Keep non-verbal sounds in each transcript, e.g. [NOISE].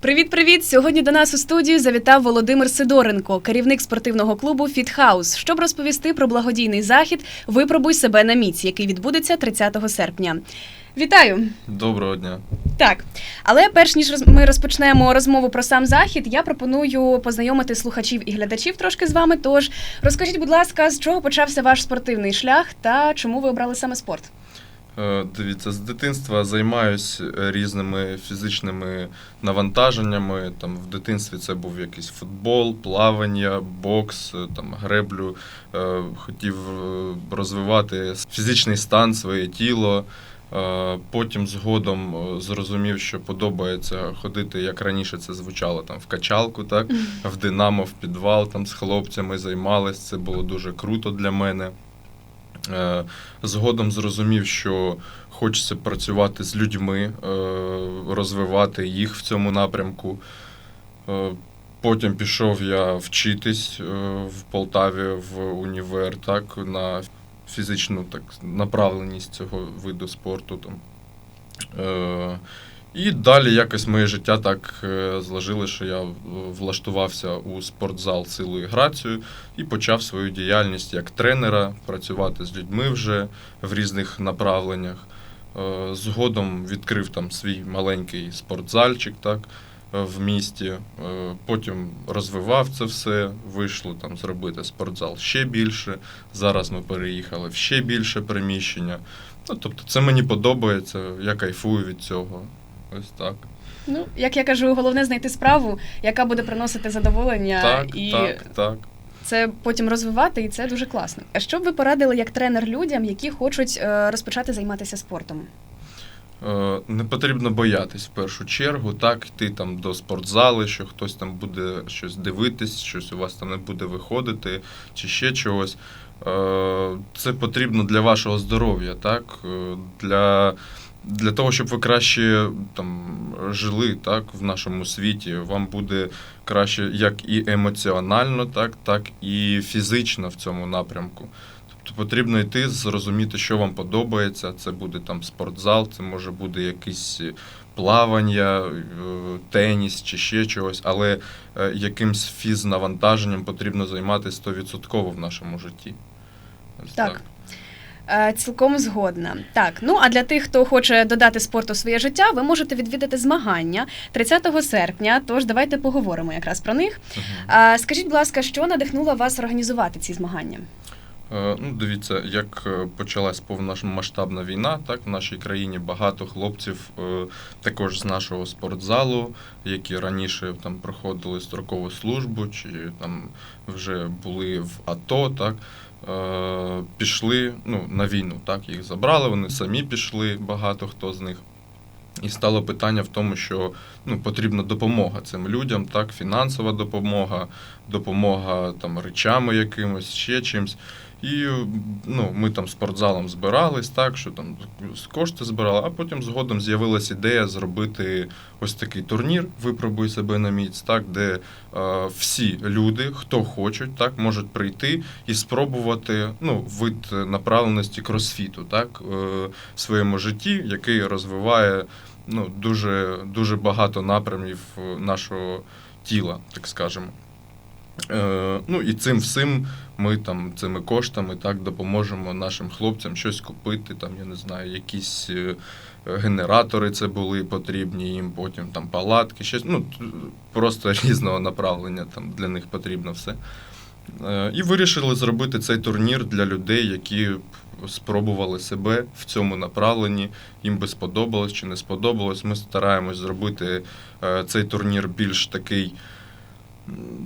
Привіт, привіт! Сьогодні до нас у студію завітав Володимир Сидоренко, керівник спортивного клубу Фітхаус, щоб розповісти про благодійний захід Випробуй себе на міць, який відбудеться 30 серпня. Вітаю! Доброго дня. Так, але перш ніж ми розпочнемо розмову про сам захід, я пропоную познайомити слухачів і глядачів трошки з вами. Тож розкажіть, будь ласка, з чого почався ваш спортивний шлях та чому ви обрали саме спорт? Е, Дивіться, з дитинства займаюсь е, різними фізичними навантаженнями. Там в дитинстві це був якийсь футбол, плавання, бокс, е, там греблю. Хотів розвивати фізичний стан, своє тіло. Потім згодом зрозумів, що подобається ходити, як раніше це звучало, там в качалку, так в Динамо, в підвал там з хлопцями займались. Це було дуже круто для мене. Е, Згодом зрозумів, що хочеться працювати з людьми, е, розвивати їх в цьому напрямку. Е, Потім пішов я вчитись в Полтаві в універ, так, на фізичну так, направленість цього виду спорту. Там. І далі якось моє життя так е, зложило, що я е, влаштувався у спортзал силу і грацію і почав свою діяльність як тренера, працювати з людьми вже в різних направленнях. Е, Згодом відкрив там свій маленький спортзальчик так, в місті. Потім розвивав це все, вийшло там зробити спортзал ще більше. Зараз ми переїхали в ще більше приміщення. Ну, тобто, це мені подобається, я кайфую від цього. Ось так. Ну, як я кажу, головне знайти справу, яка буде приносити задоволення, Так, і так, так. це потім розвивати, і це дуже класно. А що б ви порадили як тренер людям, які хочуть е, розпочати займатися спортом? Е, Не потрібно боятись в першу чергу, так, йти там до спортзали, що хтось там буде щось дивитись, щось у вас там не буде виходити, чи ще чогось. Е, Це потрібно для вашого здоров'я, так? Для, для того, щоб ви краще там, жили так, в нашому світі. Вам буде краще як і емоціонально, так, так і фізично в цьому напрямку. Тобто потрібно йти, зрозуміти, що вам подобається. Це буде там спортзал, це може бути якесь плавання, е, теніс чи ще чогось, але е, якимсь фізнавантаженням потрібно займатися 100% в нашому житті. Ось Так. Е, Цілком згодна. Так, ну а для тих, хто хоче додати спорту своє життя, ви можете відвідати змагання 30 серпня. Тож давайте поговоримо якраз про них. А, скажіть, будь ласка, що надихнуло вас організувати ці змагання? Е, Ну, дивіться, як почалась повномасштабна війна, так в нашій країні багато хлопців також з нашого спортзалу, які раніше там проходили строкову службу, чи там вже були в АТО, так. Е, Пішли ну, на війну, так їх забрали, вони самі пішли, багато хто з них. І стало питання в тому, що ну, потрібна допомога цим людям, так, фінансова допомога, допомога там речами якимось, ще чимось. І ну, ми там спортзалом збирались, так, що там кошти збирали, а потім згодом з'явилася ідея зробити ось такий турнір Випробуй себе на міць, так, де е, всі люди, хто хочуть, так, можуть прийти і спробувати ну, вид направленості кросфіту так, е, в своєму житті, який розвиває ну, дуже, дуже багато напрямів е, нашого тіла, так скажемо. Е, ну і цим всім ми там цими коштами так допоможемо нашим хлопцям щось купити. Там я не знаю, якісь е, генератори це були потрібні їм, потім там палатки, щось ну просто [LAUGHS] різного направлення там для них потрібно все. Е, І вирішили зробити цей турнір для людей, які спробували себе в цьому направленні. Їм би сподобалось чи не сподобалось. Ми стараємось зробити е, цей турнір більш такий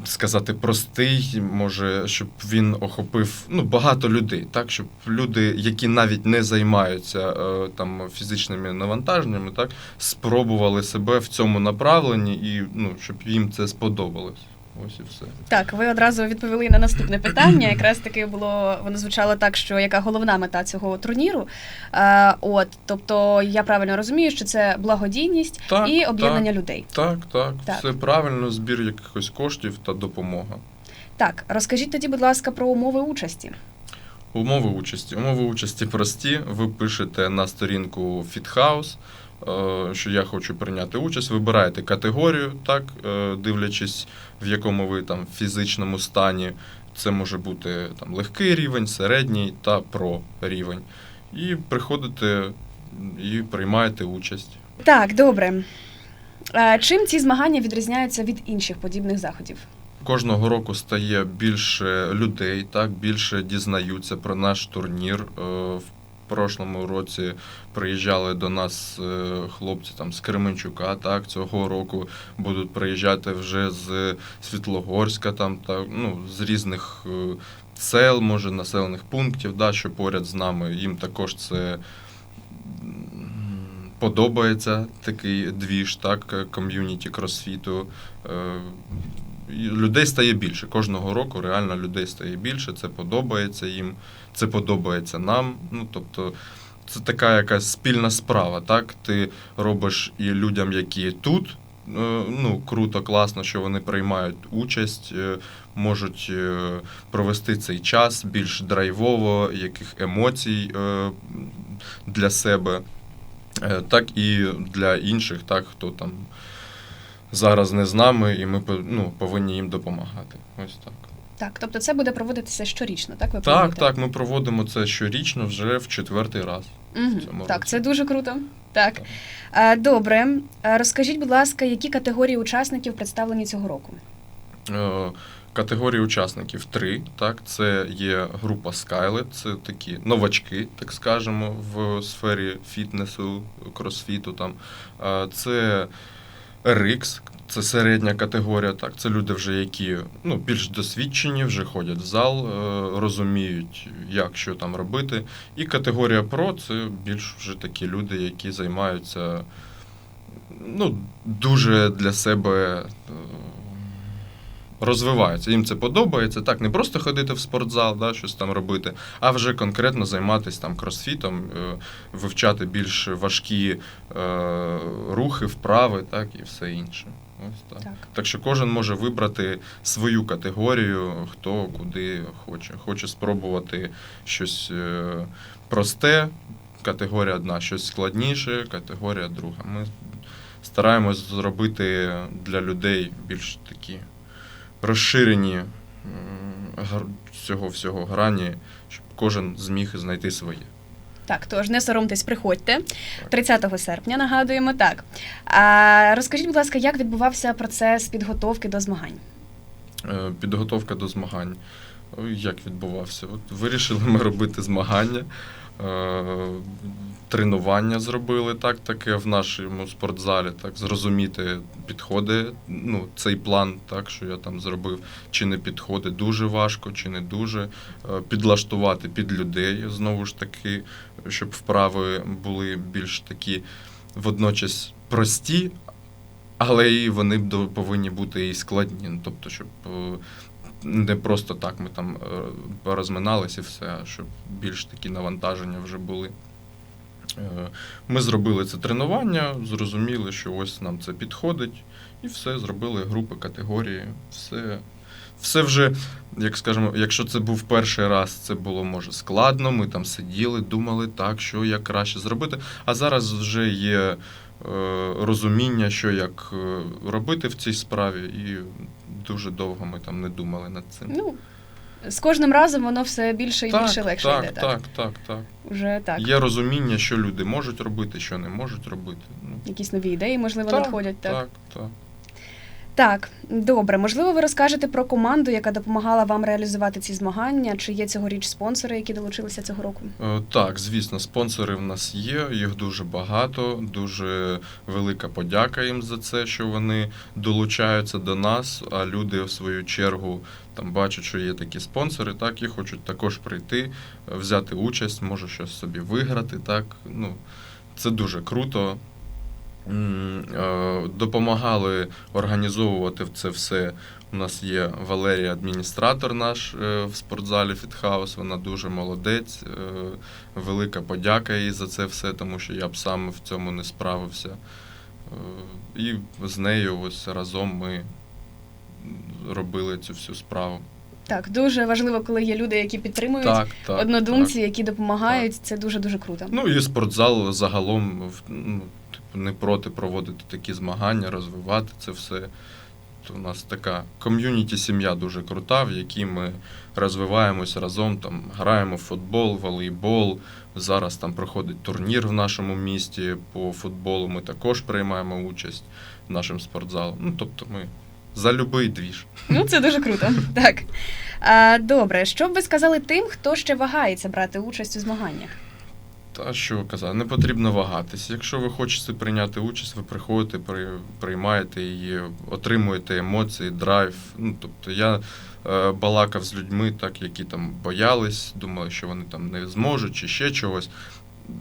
сказати, простий, може, щоб він охопив ну, багато людей, так, щоб люди, які навіть не займаються е, там фізичними навантаженнями, так, спробували себе в цьому направленні і ну, щоб їм це сподобалось. Ось і все. Так, ви одразу відповіли на наступне питання. Якраз таки було воно звучало так, що яка головна мета цього турніру. Е, от, тобто, я правильно розумію, що це благодійність Так, і об'єднання так. людей. Так, так, Так. все правильно, збір якихось коштів та допомога. Так, розкажіть тоді, будь ласка, про умови участі. Умови участі. Умови участі прості. Ви пишете на сторінку FitHouse, е, що я хочу прийняти участь. Вибираєте категорію, так, е, дивлячись, в якому ви там фізичному стані. Це може бути там легкий рівень, середній та про рівень. І приходите і приймаєте участь. Так, добре. Е, Чим ці змагання відрізняються від інших подібних заходів? Кожного року стає більше людей, так більше дізнаються про наш турнір. Е, В прошлому році приїжджали до нас е, хлопці там з Кременчука. Так цього року будуть приїжджати вже з Світлогорська, там та ну з різних е, сел, може населених пунктів, да, що поряд з нами. Їм також це. Подобається такий двіж, так, ком'юніті кросфіту. Людей стає більше. Кожного року реально людей стає більше. Це подобається їм, це подобається нам. Ну тобто, це така якась спільна справа. Так, ти робиш і людям, які тут. е, Ну, круто, класно, що вони приймають участь, е, можуть е, провести цей час більш драйвово, яких емоцій для себе, так і для інших, так, хто там зараз не з нами, і ми ну, повинні їм допомагати. Ось так. Так, тобто це буде проводитися щорічно, так? Ви Так, так, ми проводимо це щорічно вже в четвертий раз. Мгм. в цьому Так, році. це дуже круто. Так. Так. Е, Добре. Е, Розкажіть, будь ласка, які категорії учасників представлені цього року? Е, Категорії учасників три. Так, це є група Skylet, це такі новачки, так скажемо, в сфері фітнесу, кросфіту. Там. Це RX, це середня категорія. Так, це люди, вже які ну, більш досвідчені, вже ходять в зал, е, розуміють, як що там робити. І категорія Pro це більш вже такі люди, які займаються ну, дуже для себе. Розвиваються. Їм це подобається. Так, не просто ходити в спортзал, да, щось там робити, а вже конкретно займатися там кросфітом, е, вивчати більш важкі е, рухи, вправи, так, і все інше. Ось так. Так. Так що кожен може вибрати свою категорію, хто куди хоче. Хоче спробувати щось е, просте, категорія одна, щось складніше, категорія друга. Ми стараємось зробити для людей більш такі розширені цього всього грані, щоб кожен зміг знайти своє. Так, тож не соромтесь, приходьте 30 серпня. Нагадуємо так. А розкажіть, будь ласка, як відбувався процес підготовки до змагань? Е, Підготовка до змагань. Як відбувався? От вирішили ми робити змагання, тренування зробили так, таке в нашому спортзалі, так, зрозуміти, підходить ну, цей план, так, що я там зробив, чи не підходить, дуже важко, чи не дуже. Е, Підлаштувати під людей, знову ж таки, щоб вправи були більш такі водночас прості, але і вони повинні бути і складні. Ну, Тобто, щоб е, не просто так ми там е, порозминалися і все, щоб більш такі навантаження вже були. Е, Ми зробили це тренування, зрозуміли, що ось нам це підходить, і все, зробили групи, категорії, все. Все вже, як скажемо, якщо це був перший раз, це було може складно. Ми там сиділи, думали так, що як краще зробити. А зараз вже є е, розуміння, що як е, робити в цій справі, і дуже довго ми там не думали над цим. Ну, з кожним разом воно все більше і більше легше так, йде. так, так, так. Уже так. Є розуміння, що люди можуть робити, що не можуть робити. Ну, Якісь нові ідеї, можливо, Так, надходять. Так. так, так. Так, добре. Можливо, ви розкажете про команду, яка допомагала вам реалізувати ці змагання. Чи є цьогоріч спонсори, які долучилися цього року? Е, Так, звісно, спонсори в нас є, їх дуже багато. Дуже велика подяка їм за це, що вони долучаються до нас. А люди, в свою чергу, там бачать, що є такі спонсори, так і хочуть також прийти, е, взяти участь, може щось собі виграти. Так, ну це дуже круто. Е, Допомагали організовувати це все. У нас є Валерія, адміністратор наш е, в спортзалі Фітхаус. Вона дуже молодець. е, Велика подяка їй за це все, тому що я б сам в цьому не справився. І з нею ось разом ми робили цю всю справу. Так, дуже важливо, коли є люди, які підтримують Так, так. однодумці, так. які допомагають. Це дуже дуже круто. Ну і спортзал загалом ну, не проти проводити такі змагання, розвивати це все. То у нас така ком'юніті сім'я дуже крута, в якій ми розвиваємось разом, там граємо в футбол, волейбол. Зараз там проходить турнір в нашому місті по футболу. Ми також приймаємо участь нашим спортзалом. Ну, тобто ми за любий двіж. Ну, це дуже круто. [LAUGHS] Так. А, добре, що б ви сказали тим, хто ще вагається брати участь у змаганнях? Та що казати, не потрібно вагатись. Якщо ви хочете прийняти участь, ви приходите, при, приймаєте її, отримуєте емоції, драйв. Ну, тобто я е, балакав з людьми, так, які там боялись, думали, що вони там не зможуть чи ще чогось.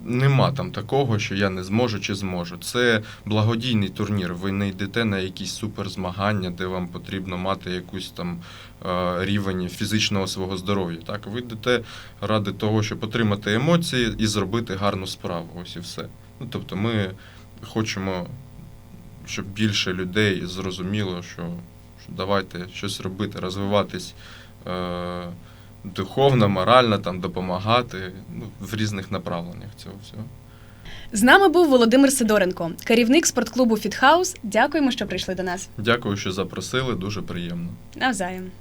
Нема там такого, що я не зможу чи зможу. Це благодійний турнір. Ви не йдете на якісь суперзмагання, де вам потрібно мати якусь там е, рівень фізичного свого здоров'я. Так, ви йдете ради того, щоб отримати емоції і зробити гарну справу. Ось і все. Ну тобто, ми хочемо, щоб більше людей зрозуміло, що, що давайте щось робити, розвиватись. Е, Духовно, морально там допомагати ну, в різних направленнях цього всього. З нами був Володимир Сидоренко, керівник спортклубу Фітхаус. Дякуємо, що прийшли до нас. Дякую, що запросили. Дуже приємно. Навзаєм.